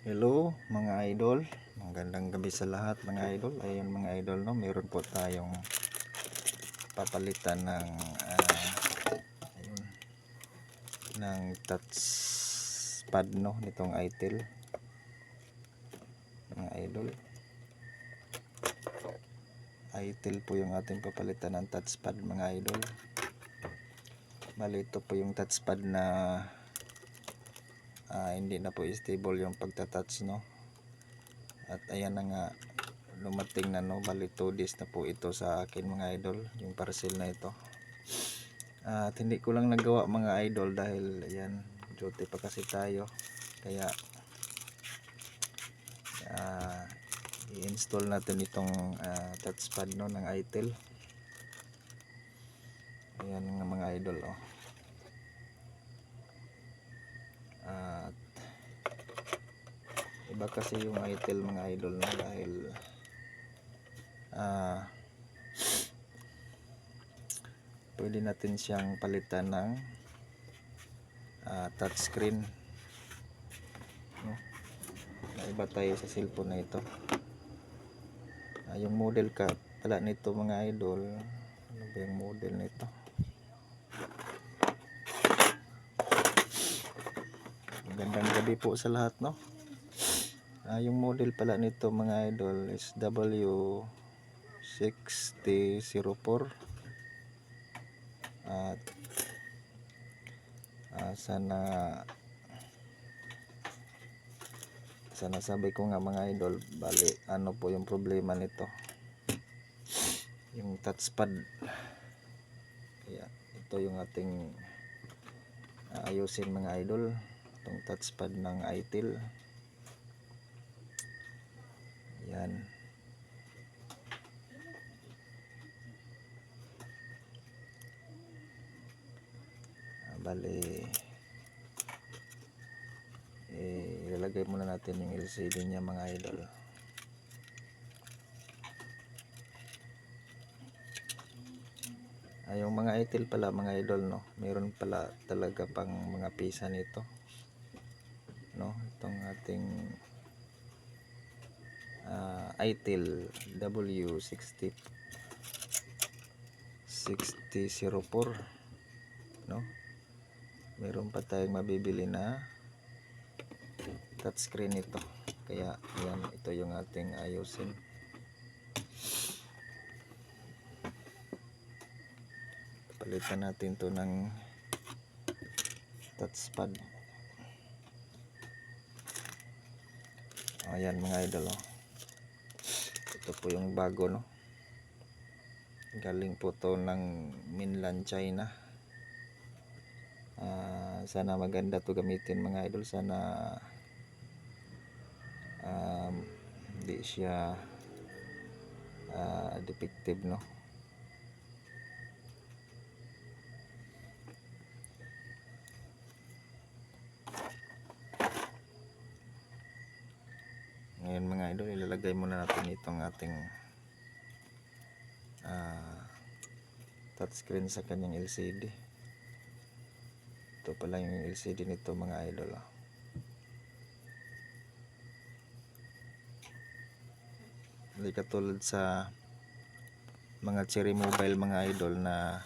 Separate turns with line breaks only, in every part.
Hello mga idol, magandang gabi sa lahat mga idol. Ayun mga idol no, meron po tayong papalitan ng ah, ayun, ng touch pad no nitong itel. Mga idol. itel po yung ating papalitan ng touchpad mga idol. Bali ito po yung touchpad na ah, hindi na po stable yung pagtatouch no? At ayan na nga lumating na no? Bali 2 days na po ito sa akin mga idol yung parcel na ito. At hindi ko lang nagawa mga idol dahil ayan duty pa kasi tayo. Kaya ah, i-install natin itong ah, touchpad no ng itel. Ayan nga mga idol oh at iba kasi yung itel mga idol no dahil ah pwede natin siyang palitan ng ah, touchscreen no? Iba tayo sa cellphone na ito. Ah, yung model ka pala nito mga idol. Ano ba yung model nito Magandang gabi po sa lahat, no? Ah, yung model pala nito mga idol is W6004 at ah, sana sana sabi ko nga mga idol bali ano po yung problema nito? Yung touchpad. Kaya ito yung ating ayusin mga idol itong touchpad ng itel yan. Ah, bali eh, ilalagay muna natin yung LCD niya mga idol. Ah, yung mga itel pala mga idol no? Meron pala talaga pang mga pisa nito no? Itong ating ah, itel W60 6004 no? Meron pa tayong mabibili na touchscreen ito. Kaya yan ito yung ating ayusin. Palitan natin to ng touchpad ayan mga idol oh. ito po yung bago no? Galing po to ng mainland China. Ah, sana maganda to gamitin mga idol. Sana um, hindi siya ah, defective no ngayon mga idol ilalagay muna natin itong ating ah, touchscreen sa kanyang LCD ito pala yung LCD nito mga idol ah. hindi katulad sa mga cherry mobile mga idol na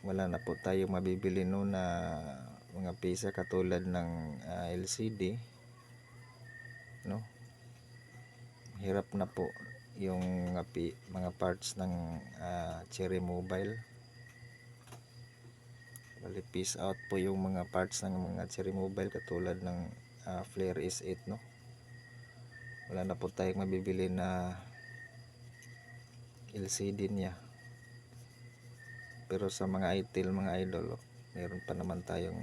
wala na po tayo mabibili no na mga pisa katulad ng ah, LCD no hirap na po yung mga, pi- mga parts ng ah, cherry mobile. Bali peace out po yung mga parts ng mga cherry mobile katulad ng ah, flare S8 no? Wala na po tayong mabibili na LCD niya. Pero sa mga itel mga idol oh, meron pa naman tayong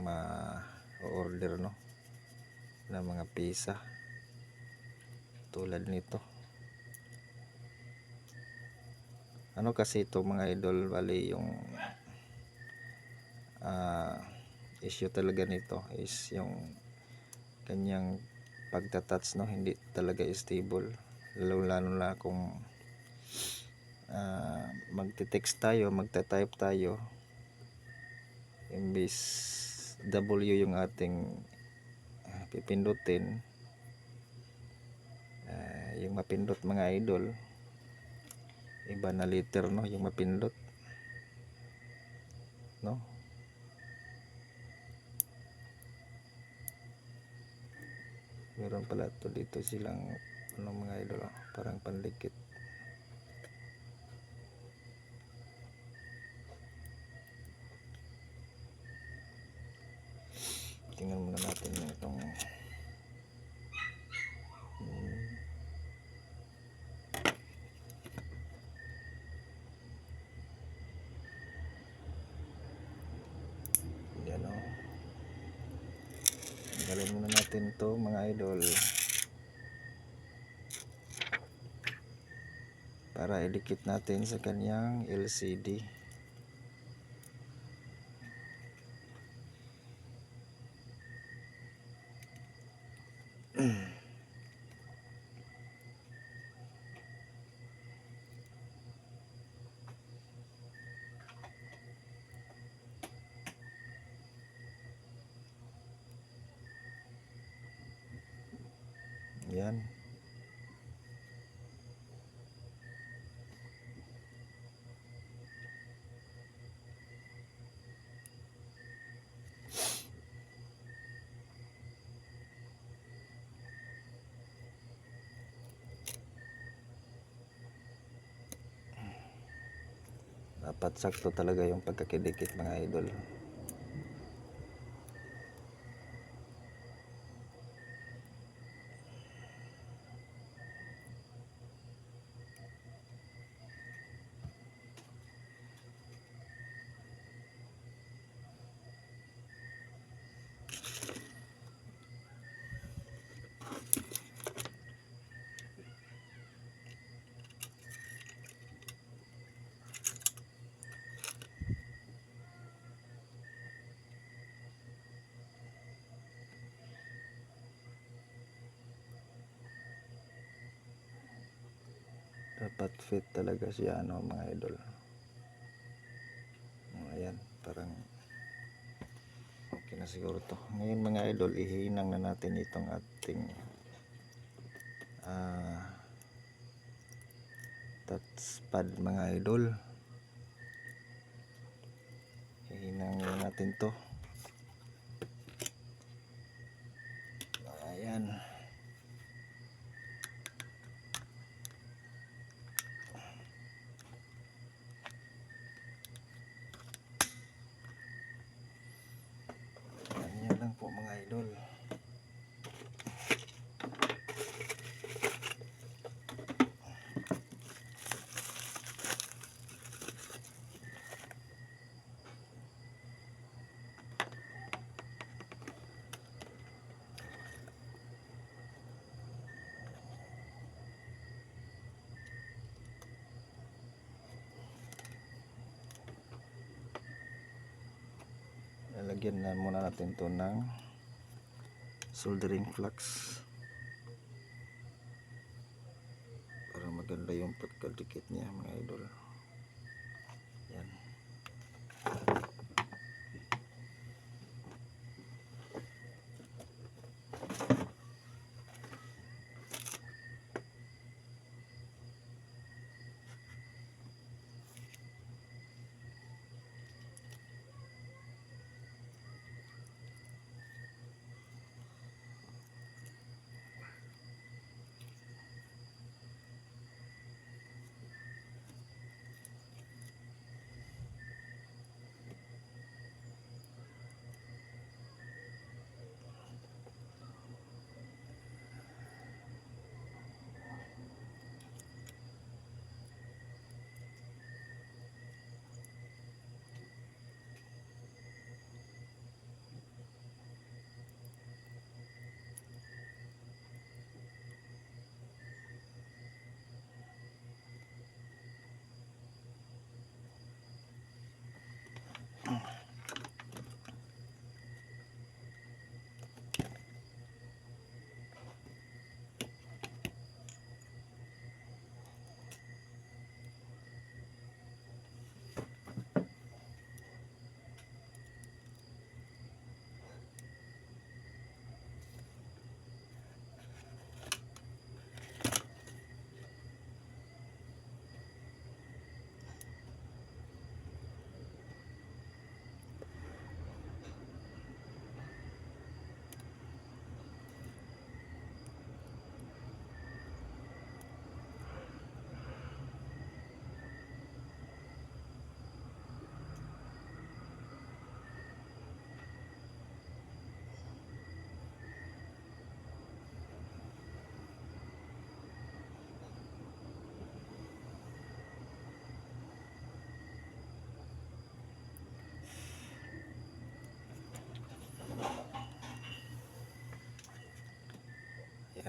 ma-order no? Na mga pisa tulad nito. Ano kasi ito mga idol bali yung ah, issue talaga nito is yung kanyang pagtatouch no? Hindi talaga stable. Lalo lalo na kung ah, magte-text tayo magta-type tayo imbis W yung ating pipindutin ah, yung mapindot mga idol. Iba na liter no? Yung mapindot. No? Meron pala to dito silang ano mga idol ah, parang panlikit tingnan muna natin yung itong Hmm. yan o tanggalin muna natin to mga idol para idikit natin sa kanyang LCD yan dapat sakto talaga yung pagkakidikit mga idol dapat fit talaga siya ano mga idol. Ayan parang okay na siguro to. Ngayon mga idol ihinang na natin itong ating ah touchpad mga idol. Ihinang na natin to ayan Yan lang po mga idol. Lalagyan na muna natin to ng soldering flux. Para maganda yung pagkadikit niya mga idol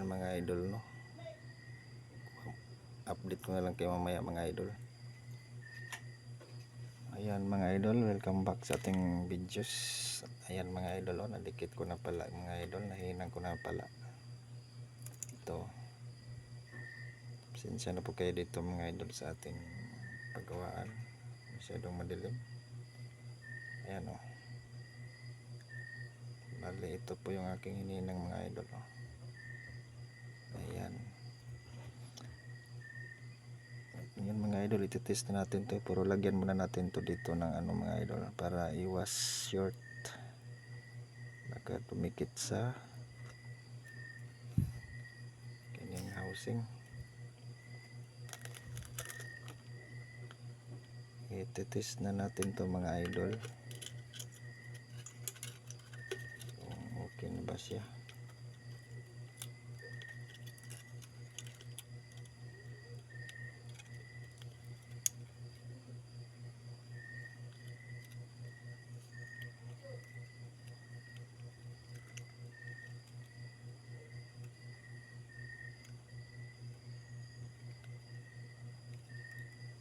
mga idol no? Update ko na lang kayo mamaya mga idol. Ayan mga idol welcome back sa ating videos. Ayan mga idol oh, nadikit ko na pala mga idol nahinang ko na pala. Ito. Pasensya na po kayo dito mga idol sa ating paggawaan. Masyadong madilim. Ayan oh. Bali ito po yung aking hininang mga idol oh. Ayan Yan mga idol, ititest na natin to pero lagyan muna natin to dito ng ano mga idol para iwas short. Baka tumikit sa kanyang housing. Ititest na natin to mga idol. Okay na ba siya.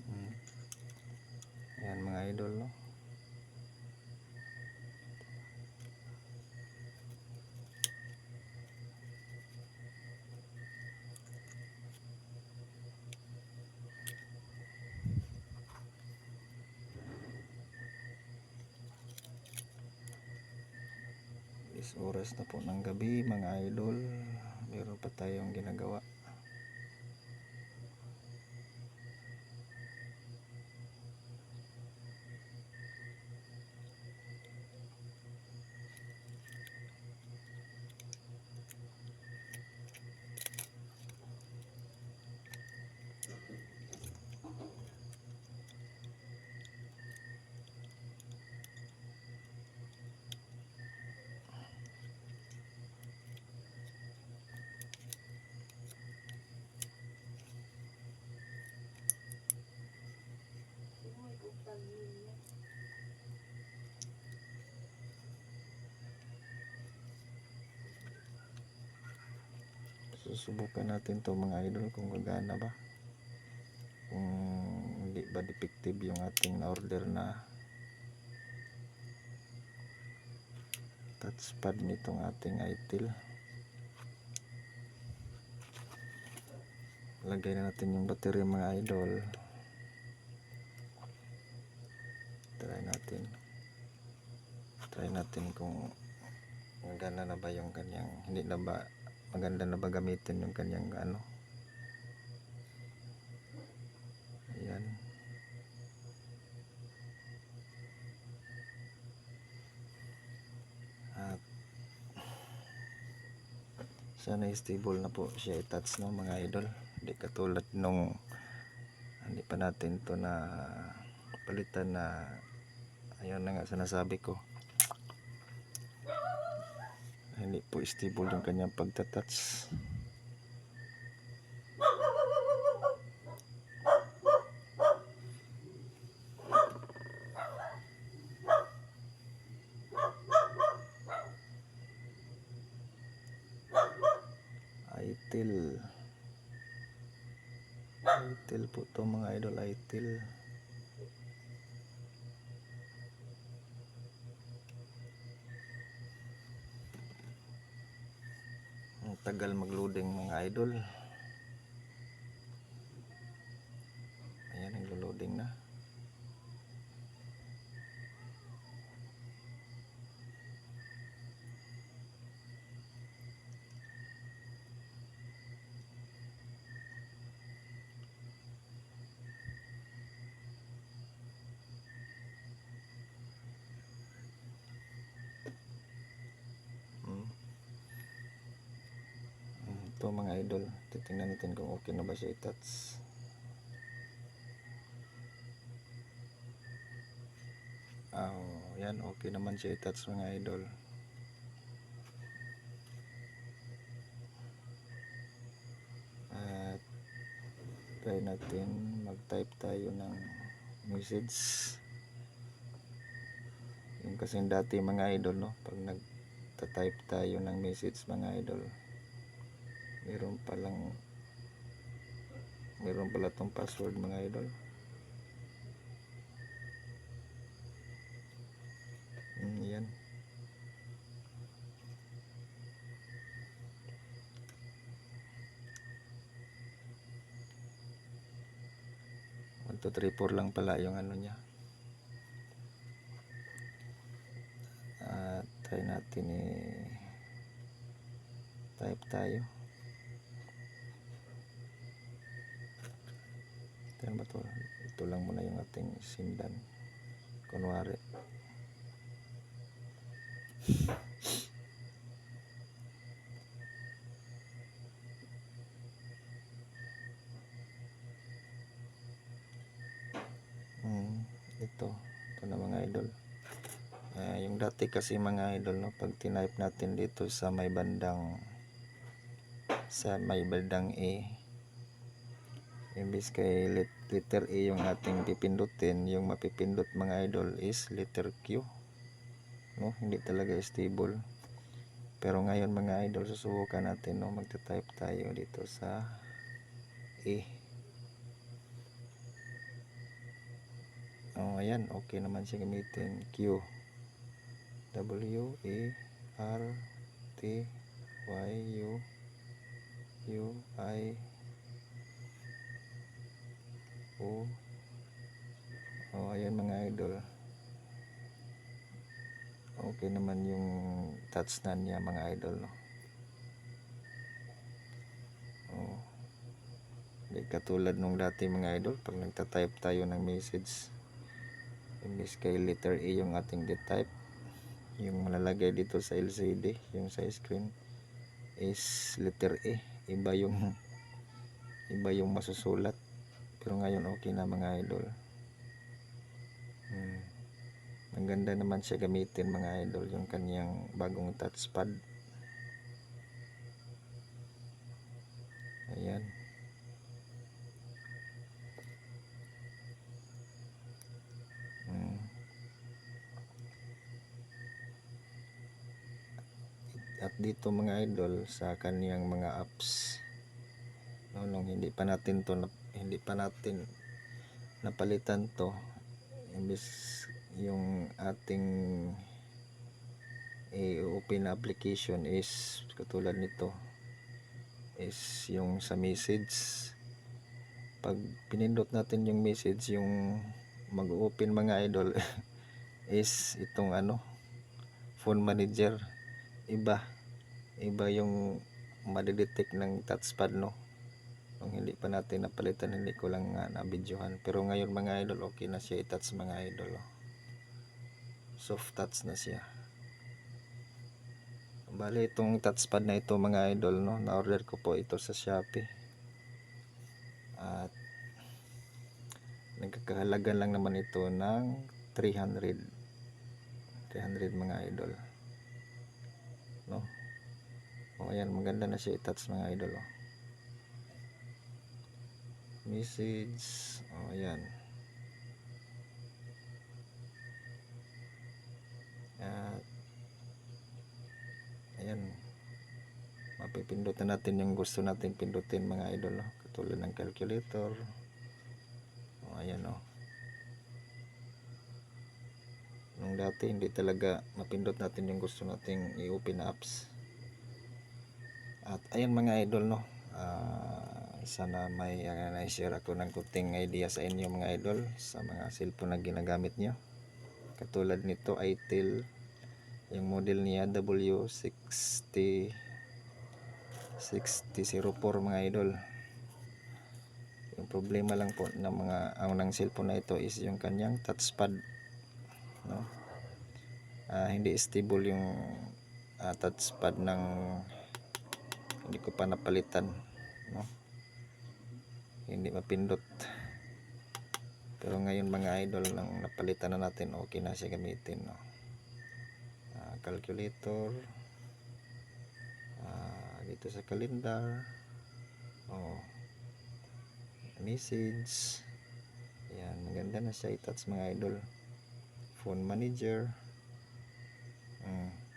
Mm. Ayan mga idol no. is oras na po ng gabi mga idol meron pa tayong ginagawa susubukan natin to mga idol kung gagana ba. Kung hindi ba defective yung ating order na touchpad nitong ating itel lagay na natin yung battery mga idol try natin try natin kung maganda na ba yung kanyang hindi na ba maganda na ba gamitin yung kanyang ano? Ayan. At sana stable na po siya i-touch no mga idol. Hindi katulad nung hindi pa natin to na palitan na ayun na nga sinasabi ko hindi po stable yung kanyang pagtatouch. Itel itel po to mga idol itel tagal mag-loading mga idol. Ayan naglo-loading na Mm. Ito mga idol, titingnan natin kung okay na ba siya i-touch. Oh, yan, okay naman siya i-touch mga idol. At try natin mag-type tayo ng message. Yung kasi dati mga idol, no? Pag nag type tayo ng message mga idol Meron palang meron pala tong password mga idol. Mm, yan. Two, three, four lang pala yung ano niya. At try natin eh type tayo. Ba to? Ito lang muna yung ating sindan. Kunwari. Hmm, ito. Ito na mga idol. Ah, yung dati kasi mga idol, no, pag tinype natin dito sa may bandang sa may bandang A, imbis kay lit, letter A yung ating pipindutin, yung mapipindot mga idol is letter Q. No, hindi talaga stable. Pero ngayon mga idol, susubukan natin no, magta-type tayo dito sa A. Oh, ayan, okay naman siya gamitin. Q. W A R T Y U U I O Oh, ayan mga idol. Okay naman yung touch na niya mga idol, no. Oh. Hindi katulad nung dati mga idol, pag nagta-type tayo ng message, imbis kay letter A yung ating type yung malalagay dito sa LCD yung sa screen is letter A iba yung iba yung masusulat pero ngayon okay na mga idol hmm. ang ganda naman siya gamitin mga idol yung kanyang bagong touchpad ayan Hmm. at dito mga idol sa kaniyang mga apps no, nung hindi pa natin to hindi pa natin napalitan to. Imbis yung ating i-open application is katulad nito is yung sa message. Pag pinindot natin yung message yung mag-open mga idol is itong ano phone manager. Iba. Iba yung madidetect ng touchpad no nung hindi pa natin napalitan hindi ko lang nga na-videohan pero ngayon mga idol okay na siya. I-touch mga idol oh. soft touch na siya. Bali itong touchpad na ito mga idol no? Na order ko po ito sa Shopee. At nagkakahalaga lang naman ito ng 300 300 mga idol. No? O ayan maganda na siya i-touch mga idol oh. Message. O ayan. At ayan. Mapipindutan natin yung gusto natin pindutin mga idol oh. katulad ng calculator. O ayan o nung dati hindi talaga mapindot natin yung gusto nating i-open apps. At ayan mga idol no? Ah, sana may uh, na-share ako ng kuting idea sa inyo mga idol sa mga cellphone na ginagamit nyo. Katulad nito itel yung model niya W60 6004 mga idol. Yung problema lang po ng mga ang ng cellphone na ito is yung kanyang touchpad no? Ah, hindi stable yung ah, touchpad ng hindi ko pa napalitan no hindi mapindot. Pero ngayon mga idol nang napalitan na natin okay na siya gamitin no? Ah, calculator. Ah, dito sa calendar. Oh. Message. Yan maganda na siya i-touch mga idol. Phone manager. Mm.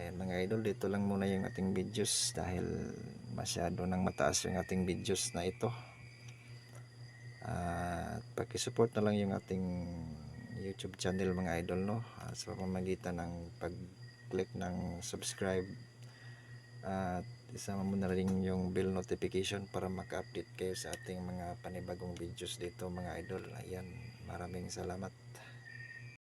Ayan mga idol, dito lang muna yung ating videos dahil masyado nang mataas yung ating videos na ito. At pakisupport na lang yung ating YouTube channel mga idol no Ah, sa pamamagitan ng pag-click ng subscribe at isama mo na rin yung bell notification para maka-update kayo sa ating mga panibagong videos dito mga idol. Ayan, maraming salamat.